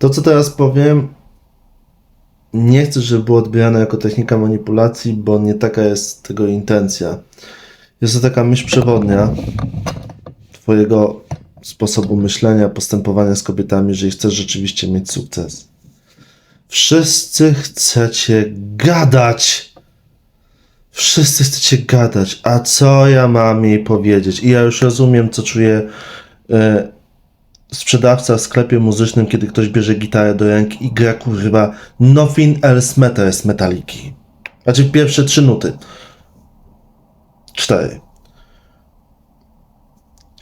To, co teraz powiem, nie chcę, żeby było odbierane jako technika manipulacji, bo nie taka jest tego intencja. Jest to taka myśl przewodnia Twojego sposobu myślenia, postępowania z kobietami, jeżeli chcesz rzeczywiście mieć sukces. Wszyscy chcecie gadać. Wszyscy chcecie gadać. A co ja mam jej powiedzieć? I ja już rozumiem, co czuje e, sprzedawca w sklepie muzycznym, kiedy ktoś bierze gitarę do ręki i gra kurwa Nothing Else Matters Metaliki. Znaczy pierwsze trzy nuty. Cztery.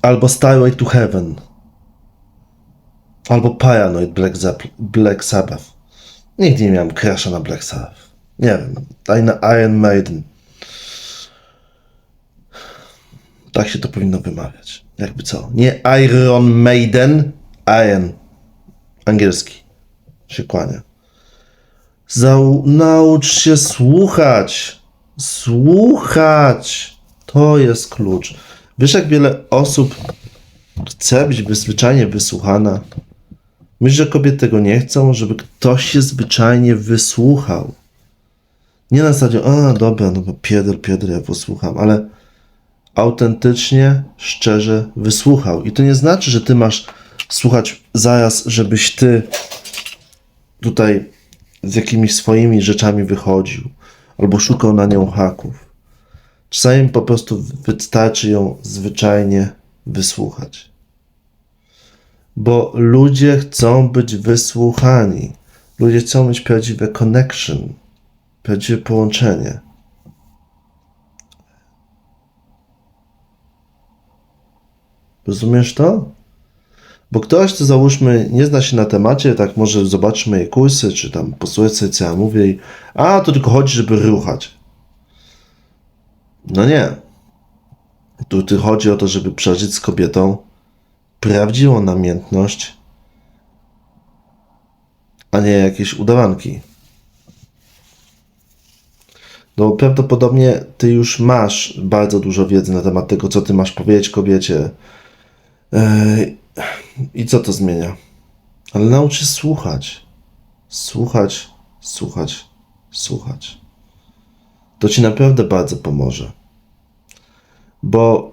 Albo Starway to Heaven. Albo Paranoid Black, Zap- Black Sabbath. Nigdy nie miałem crasha na Black Sabbath. Nie wiem. Ani na Iron Maiden. Tak się to powinno wymawiać. Jakby co? Nie Iron Maiden, Iron. Angielski. Się kłania. Zau- naucz się słuchać. Słuchać. To jest klucz. Wiesz, jak wiele osób chce być wy- zwyczajnie wysłuchana? Myślisz, że kobiety tego nie chcą, żeby ktoś się zwyczajnie wysłuchał. Nie na zasadzie, a dobra, no bo piedr, piedr, ja posłucham, ale autentycznie, szczerze wysłuchał. I to nie znaczy, że ty masz słuchać zaraz, żebyś ty tutaj z jakimiś swoimi rzeczami wychodził albo szukał na nią haków. Czasami po prostu wystarczy ją zwyczajnie wysłuchać. Bo ludzie chcą być wysłuchani. Ludzie chcą mieć prawdziwe connection, prawdziwe połączenie. Rozumiesz to? Bo ktoś, kto załóżmy nie zna się na temacie, tak może zobaczy moje kursy, czy tam posłuchać sobie, co ja mówię i a, to tylko chodzi, żeby ruchać. No nie. Tu, tu chodzi o to, żeby przeżyć z kobietą prawdziwą namiętność, a nie jakieś udawanki. No prawdopodobnie ty już masz bardzo dużo wiedzy na temat tego, co ty masz powiedzieć kobiecie, I co to zmienia? Ale naucz się słuchać. Słuchać, słuchać, słuchać. To ci naprawdę bardzo pomoże. Bo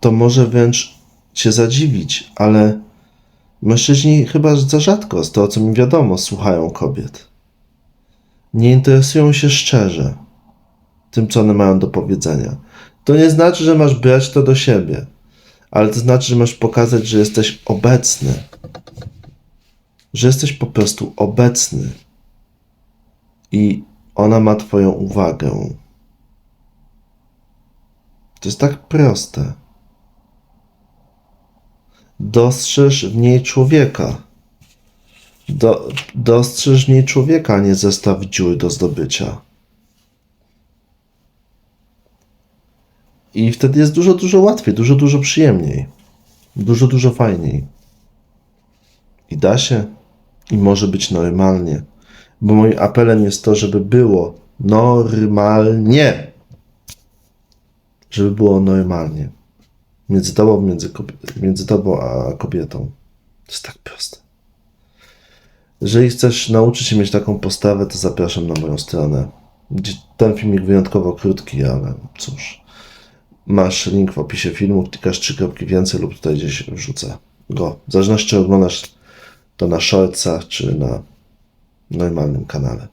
to może wręcz cię zadziwić, ale mężczyźni chyba za rzadko, z tego co mi wiadomo, słuchają kobiet. Nie interesują się szczerze tym, co one mają do powiedzenia. To nie znaczy, że masz brać to do siebie, ale to znaczy, że masz pokazać, że jesteś obecny. Że jesteś po prostu obecny. I ona ma Twoją uwagę. To jest tak proste. Dostrzeż w niej człowieka. Do, dostrzeż w niej człowieka, a nie zestaw dziur do zdobycia. I wtedy jest dużo, dużo łatwiej, dużo, dużo przyjemniej. Dużo, dużo fajniej. I da się, i może być normalnie. Bo moim apelem jest to, żeby było normalnie. Żeby było normalnie. Między tobą, między, między tobą a kobietą. To jest tak proste. Jeżeli chcesz nauczyć się mieć taką postawę, to zapraszam na moją stronę. Ten filmik wyjątkowo krótki, ale cóż. Masz link w opisie filmu, klikasz trzy kropki więcej lub tutaj gdzieś wrzucę go. W zależności czy oglądasz to na shortsach czy na normalnym kanale.